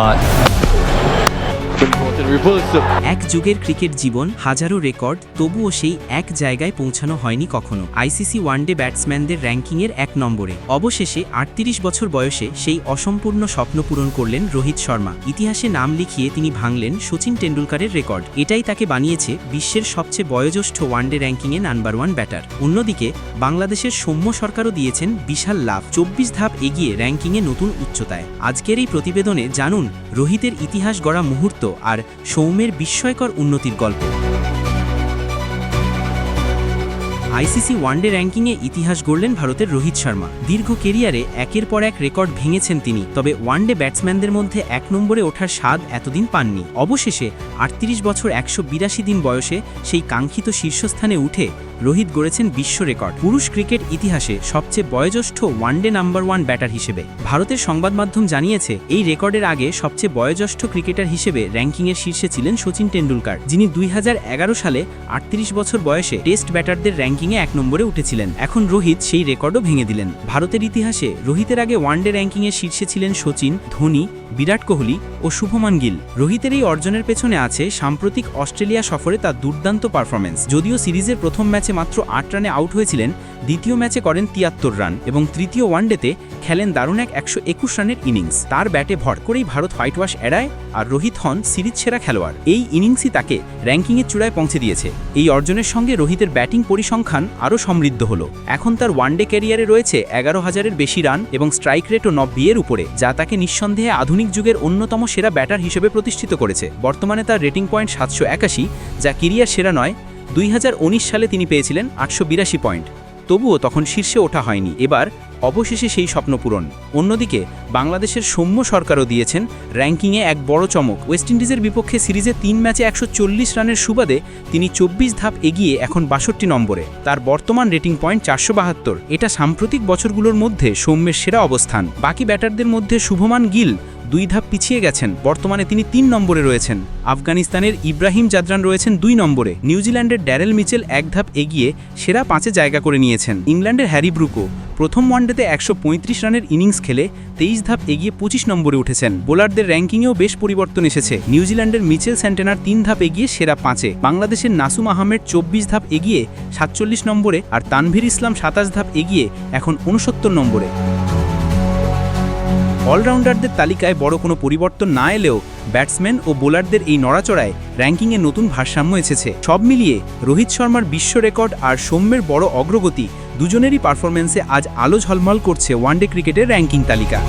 Hot. এক যুগের cricket জীবন, হাজারো রেকর্ড, তবুও সেই এক জায়গায় পৌঁছানো হয়নি কখনো। আইসিসি ওয়ানডে ব্যাটসম্যানদের র্যাঙ্কিংয়ের এক নম্বরে। অবশেষে আটত্রিশ বছর বয়সে সেই অসম্পূর্ণ স্বপ্ন পূরণ করলেন রোহিত শর্মা। ইতিহাসে নাম লিখিয়ে তিনি ভাঙলেন সচিন টেন্ডুলকারের রেকর্ড। এটাই তাকে বানিয়েছে বিশ্বের সবচেয়ে বয়োজ্যেষ্ঠ ওয়ানডে র্যাঙ্কিংয়ে নাম্বার ওয়ান ব্যাটার। অন্যদিকে, বাংলাদেশের সৌম্য সরকারও দিয়েছেন বিশাল লাভ। চব্বিশ ধাপ এগিয়ে র্যাঙ্কিংয়ে নতুন উচ্চতায়। আজকের এই প্রতিবেদনে জানুন, রোহিতের ইতিহাস গড়া মুহূর্ত আর সৌম্যের বিস্ময়কর উন্নতির গল্প। আইসিসি ওয়ানডে র্যাঙ্কিংয়ে ইতিহাস গড়লেন ভারতের রোহিত শর্মা। দীর্ঘ কেরিয়ারে একের পর এক রেকর্ড ভেঙেছেন তিনি, তবে ওয়ানডে ব্যাটসম্যানদের মধ্যে এক নম্বরে ওঠার স্বাদ এতদিন পাননি। অবশেষে আটত্রিশ বছর একশো বিরাশি দিন বয়সে সেই কাঙ্ক্ষিত শীর্ষস্থানে উঠে রোহিত গড়েছেন বিশ্ব রেকর্ড। পুরুষ ক্রিকেট ইতিহাসে সবচেয়ে বয়োজ্যেষ্ঠ ওয়ানডে নাম্বার ওয়ান ব্যাটার হিসেবে। ভারতের সংবাদ মাধ্যম জানিয়েছে, এই রেকর্ডের আগে সবচেয়ে বয়োজ্যেষ্ঠ ক্রিকেটার হিসেবে র্যাঙ্কিংয়ের শীর্ষে ছিলেন সচিন টেন্ডুলকার যিনি দুই হাজার এগারো সালে আটত্রিশ বছর বয়সে টেস্ট ব্যাটারদের র্যাঙ্কিংয়ে এক নম্বরে উঠেছিলেন। এখন রোহিত সেই রেকর্ডও ভেঙে দিলেন। ভারতের ইতিহাসে রোহিতের আগে ওয়ানডে র্যাঙ্কিংয়ে শীর্ষে ছিলেন সচিন, ধোনি, বিরাট কোহলি ও শুভমান গিল। রোহিতের এই অর্জনের পেছনে আছে সাম্প্রতিক অস্ট্রেলিয়া সফরে তার দুর্দান্ত পারফরমেন্স যদিও সিরিজের প্রথম ম্যাচে মাত্র আট রানে আউট হয়েছিলেন, দ্বিতীয় ম্যাচে করেন তিয়াত্তর রান এবং তৃতীয় ওয়ানডেতে খেলেন দারুণ এক একশো একুশ রানের ইনিংস। তার ব্যাটে ভর করেই ভারত হোয়াইট ওয়াশ এড়ায় আর রোহিত হন সিরিজ সেরা খেলোয়াড়। এই ইনিংসই তাকে র্যাঙ্কিংয়ের চূড়ায় পৌঁছে দিয়েছে। এই অর্জনের সঙ্গে রোহিতের ব্যাটিং পরিসংখ্যান আরও সমৃদ্ধ হল। এখন তার ওয়ানডে ক্যারিয়ারে রয়েছে এগারো হাজারের বেশি রান এবং স্ট্রাইক রেটও নব্বিয়ের উপরে, যা তাকে নিঃসন্দেহে আধুনিক যুগের অন্যতম সেরা ব্যাটার হিসেবে প্রতিষ্ঠিত করেছে। বর্তমানে তার রেটিং পয়েন্ট সাতশো একাশি, যা কেরিয়ার সেরা নয় দুই হাজার উনিশ সালে তিনি পেয়েছিলেন আটশো বিরাশি পয়েন্ট। তবুও তখন শীর্ষে ওঠা হয়নি। এবার অবশেষে সেই স্বপ্ন পূরণ। অন্যদিকে বাংলাদেশের সৌম্য সরকারও দিয়েছেন র্যাঙ্কিংয়ে এক বড় চমক। ওয়েস্ট ইন্ডিজের বিপক্ষে সিরিজে তিন ম্যাচে একশো চল্লিশ রানের সুবাদে তিনি চব্বিশ ধাপ এগিয়ে এখন বাষট্টি নম্বরে। তার বর্তমান রেটিং পয়েন্ট চারশো বাহাত্তর। এটা সাম্প্রতিক বছরগুলোর মধ্যে সৌম্যের সেরা অবস্থান। বাকি ব্যাটারদের মধ্যে শুভমান গিল দুই ধাপ পিছিয়ে গেছেন। বর্তমানে তিনি তিন নম্বরে রয়েছেন। আফগানিস্তানের ইব্রাহিম জাদরান রয়েছেন দুই নম্বরে। নিউজিল্যান্ডের ড্যারেল মিচেল এক ধাপ এগিয়ে সেরা পাঁচে জায়গা করে নিয়েছেন। ইংল্যান্ডের হ্যারি ব্রুকো প্রথম ওয়ানডেতে একশো পঁয়ত্রিশ রানের ইনিংস খেলে তেইশ ধাপ এগিয়ে পঁচিশ নম্বরে উঠেছেন। বোলারদের র্যাঙ্কিংয়েও বেশ পরিবর্তন এসেছে। নিউজিল্যান্ডের মিচেল সেন্টেনার তিন ধাপ এগিয়ে সেরা পাঁচে। বাংলাদেশের নাসুম আহমেদ চব্বিশ ধাপ এগিয়ে সাতচল্লিশ নম্বরে আর তানভীর ইসলাম সাতাশ ধাপ এগিয়ে এখন উনসত্তর নম্বরে। অলরাউন্ডারদের তালিকায় বড় কোনো পরিবর্তন না এলেও ব্যাটসম্যান ও বোলারদের এই নড়াচড়ায় র্যাঙ্কিংয়ে নতুন ভারসাম্য এসেছে। সব মিলিয়ে রোহিত শর্মার বিশ্ব রেকর্ড আর সৌম্যের বড় অগ্রগতি দুজনেরই পারফরমেন্সে আজ আলো ঝলমল করছে ওয়ানডে ক্রিকেটের র্যাঙ্কিং তালিকা।